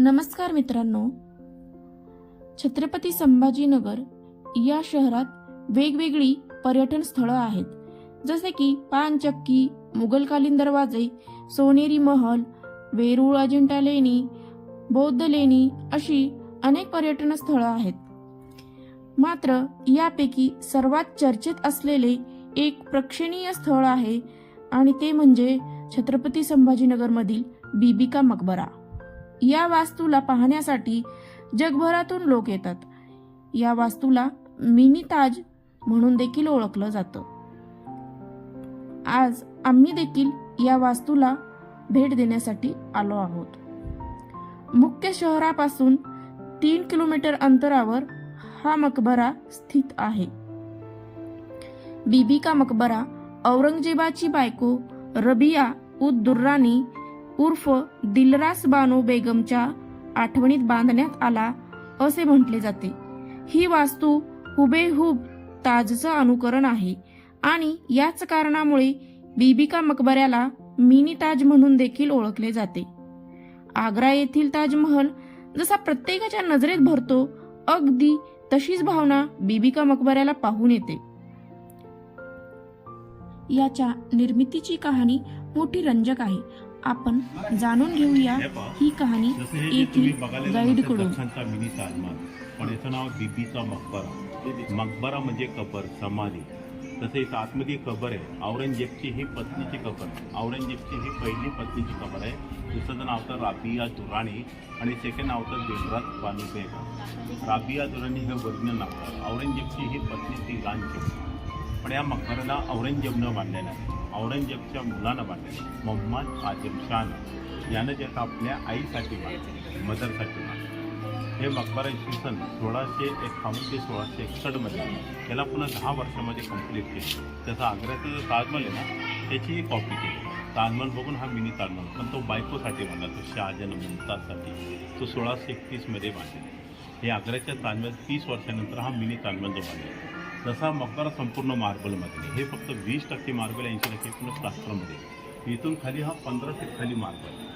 नमस्कार मित्रांनो. छत्रपती संभाजीनगर या शहरात वेगवेगळी पर्यटन स्थळं आहेत. जसे की पानचक्की मुघलकालीन दरवाजे सोनेरी महल वेरूळ अजिंठा लेणी बौद्ध लेणी अशी अनेक पर्यटन स्थळं आहेत. मात्र यापैकी सर्वात चर्चेत असलेले एक प्रेक्षणीय स्थळ आहे आणि ते म्हणजे छत्रपती संभाजीनगरमधील बीबिका मकबरा. या वास्तूला पाहण्यासाठी जगभरातून लोक येतात. या वास्तूला मिनी ताज म्हणून देखील ओळखलं जातं. आज आम्ही देखील या वास्तूला भेट देण्यासाठी आलो आहोत. मुख्य शहरापासून तीन किलोमीटर अंतरावर हा मकबरा स्थित आहे. बीबिका मकबरा औरंगजेबाची बायको रबिया उद दुर्राणी उर्फ दिलरास बानो बेगमच्या आठवणीत बांधण्यात आला असे म्हटले जाते. ही वास्तू हुबेहूब ताजचं अनुकरण आहे आणि याच कारणामुळे बीबिका मकबऱ्याला मिनी ताज म्हणून देखील ओळखले जाते. आग्रा येथील ताजमहल जसा प्रत्येकाच्या नजरेत भरतो अगदी तशीच भावना बीबिका मकबऱ्याला पाहून येते. याच्या निर्मितीची कहाणी मोठी रंजक आहे. आपण जाणून घेऊया ही कहाणी येथील तुम्ही गाईडकडून. पण याचं नाव बीबीचा मकबरा. मकबरा म्हणजे कबर समाधी. तसेच इथं आतमध्ये कबर आहे. औरंगजेबची ही पत्नीची कबर. औरंगजेबची ही पहिली पत्नीची कबर आहे. दुसरं नाव तर राबिया दुराणी आणि सेकंड नाव तर दिलराज बानू राबिया दुराणी हे ओरिजिनल नाव औरंगजेबची ही पत्नी ती लांची पण या मकबऱ्याला औरंगजेबनं बांधलेला आहे. औरंगजेबच्या मुलानं वाटलं. मोहम्मद आजम यानं ज्याचा आपल्या आईसाठी बांधले मदरसाठी बांधले हे मकबरा इसवी सन सोळाशे एकावन्न ते सोळाशे एकसष्टमध्ये त्याला पुन्हा दहा वर्षामध्ये कंप्लीट केली. त्याचा आग्र्याचा जो ताजमहल आहे ना त्याचीही कॉपी केली. ताजमहल बघून हा मिनी ताजमहल पण तो बायकोसाठी बांधला तो शहाजन मुमताजसाठी. तो सोळाशे एकतीसमध्ये बांधलेला हे आग्र्याच्या ताजमहल तीस वर्षानंतर हा मिनी ताजमहल जो बांधला. तसा मकबरा संपूर्ण मार्बलमध्ये हे फक्त वीस टक्के मार्बल ऐंशी टक्के पूर्ण प्लास्टरमध्ये इथून खाली हा पंधरा फीट खाली मार्बल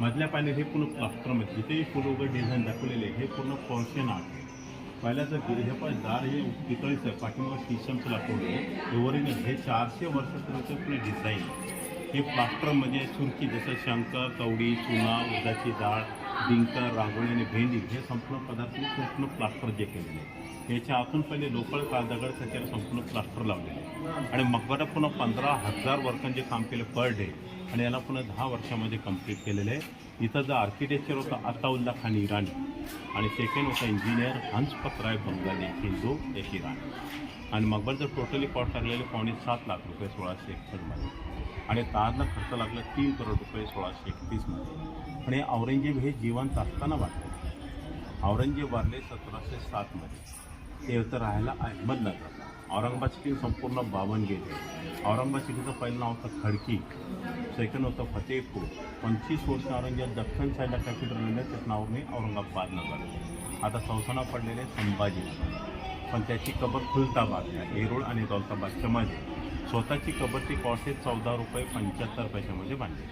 मधल्या पाहिजे हे पूर्ण प्लास्टरमध्ये जिथे फुल वगैरे डिझाईन दाखवलेले आहे, हे पूर्ण पर्शियन आर्ट आहे. पहिल्याचं गिर हे पण दार हे पितळीचं आहे पाठीमागं शीशमचं लाकूड आहे. हे चारशे वर्षापूर्वीचं पूर्ण डिझाईन हे प्लास्टरमध्ये सुरकी जसं शंख कवडी चुना उदाची डाळ डिंकर रांगोळी आणि भेंडी हे संपूर्ण पदार्थ पूर्ण प्लास्टर जे केलेले आहे याच्या आतून पहिले लोकल काळदगड त्याच्यावर संपूर्ण प्लास्टर लावलेले आहे आणि मकबरा पुन्हा पंधरा हजार वर्षांचे काम केले पर डे आणि याला पुन्हा दहा वर्षामध्ये कंप्लीट केलेलं आहे. इथं जो आर्किटेक्चर होता अताउल्ला खान इराणी. आणि सेकंड होता इंजिनियर हंसपतराय बंगाली हिंदू एक इराणी. आणि मकबरचं टोटली कॉस्ट लागलेले पावणे सात लाख रुपये सोळाशे एकसष्टमध्ये आणि ताजला खर्च लागला तीन करोड रुपये सोळाशे एकतीसमध्ये आणि औरंगजेब हे जिवंत असताना वाटतं औरंगजेब वारले सतराशे सातमध्ये ते होतं राहायला अहमदनगर औरंगाबाद सिटी संपूर्ण बावन गेले औरंगाबाद सिटीचं पहिलं नाव होतं खडकी सेकंड होतं फतेहपूर. पंचवीस वर्ष औरंगाबाद दक्षिण साईडला कॅपिटल राहिले त्याचं नाव मी औरंगाबाद नगर आता संस्थाना पडलेले संभाजी पण त्याची कबर खुलताबाद आहे येरूळ आणि दौलताबादच्या मध्ये स्वतःची कबरची कॉस्ट चौदा रुपये पंच्याहत्तर पैशामध्ये बांधली.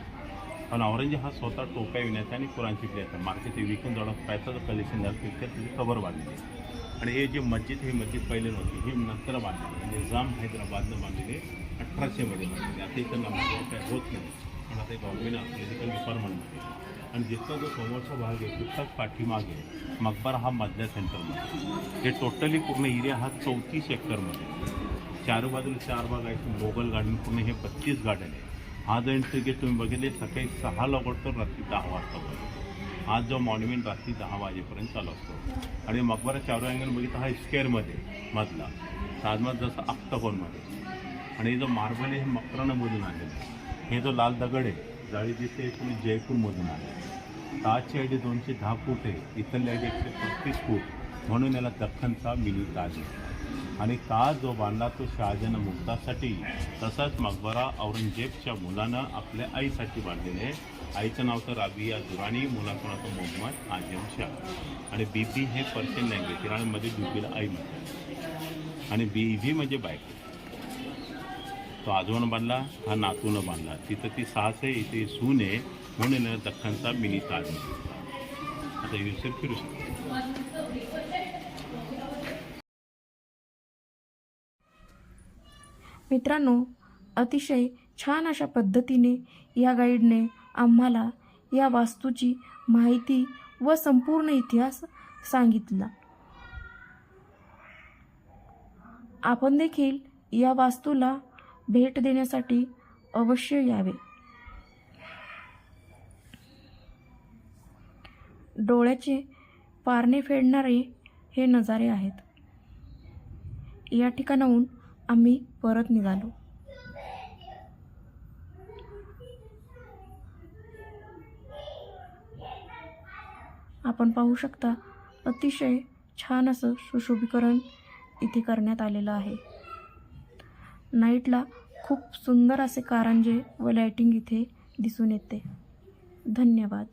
पण औरंगजेब हा स्वतः टोप्या विण्याचा आणि कुरांची प्लेस मार्केट ते विकून जवळ पैसाचं कलेक्शन झालं तिथे त्याची कबर आणि हे जे मस्जिद ही मस्जिद पहिले नव्हती ही नंतर बांधलेली निजाम म्हणजे हैदराबादनं बांधलेले अठराशेमध्ये बांधलेले. आता इथं नंबर काय होत नाही. पण आता गव्हर्मेंट मेडिकल डिपार्टमेंट आणि जितका जो समोरचा भाग आहे तितकाच पाठीमागे मकबरा हा मधल्या सेंटरमध्ये हे टोटली पूर्ण एरिया हा चौतीस एकरमध्ये चार बाजूला चार भाग आहेत मोगल गार्डन पूर्ण हे बत्तीस गार्डन आहे हा जो एंट्री तुम्ही बघितले सकाळी सहाला उघडतो रात्री दहा वाजता उघडतो हा जो मॉन्युमेंट रात्री दहा वाजेपर्यंत चालू असतो. आणि मकबरा चारो अँगल बघितला हा स्केअरमध्ये मधला. ताजमहाल जसं अक्टकोनमध्ये आणि जो मार्बल आहे हे मकरानामधून आलेलं आहे. हे जो लाल दगड आहे जाळी दिसते तुम्ही जयपूरमधून आले ताजची आयडी दोनशे दहा फूट आहे. इथली आयडी एकशे पस्तीस फूट. म्हणून याला दख्खनचा मिनी ताज आहे आणि ताज जो बांधला तो शहाजहान मुक्तासाठी तसाच मकबरा औरंगजेबच्या मुलानं आपल्या आईसाठी बांधलेले आहे. आईचं नाव तर राबिया दुराणी मुलाचं नाव तर मोहम्मद आजम शाह. आणि बीबी हे पर्शियन लँग्वेज इराणमध्ये बीबीला आई म्हणतात. आणि बीबी म्हणजे बायको. तो आजोबानं बांधला हा नातूनं बांधला. तिथं ती सास आहे इथे सून आहे म्हणून दख्खनचा मिनी ताज आता युसेफ फिरू शकतो. मित्रांनो अतिशय छान अशा पद्धतीने या गाईडने आम्हाला या वास्तूची माहिती व संपूर्ण इतिहास सांगितला. आपण देखील या वास्तूला भेट देण्यासाठी अवश्य यावे. डोळ्याचे पारणे फेडणारे हे नजारे आहेत. या ठिकाणाहून आम्ही परत निघालो. आपण पाहू शकता अतिशय छान असं सुशोभीकरण इथे करण्यात आलेलं आहे. नाईटला खूप सुंदर असे कारंजे व लाइटिंग इथे दिसून येते. धन्यवाद.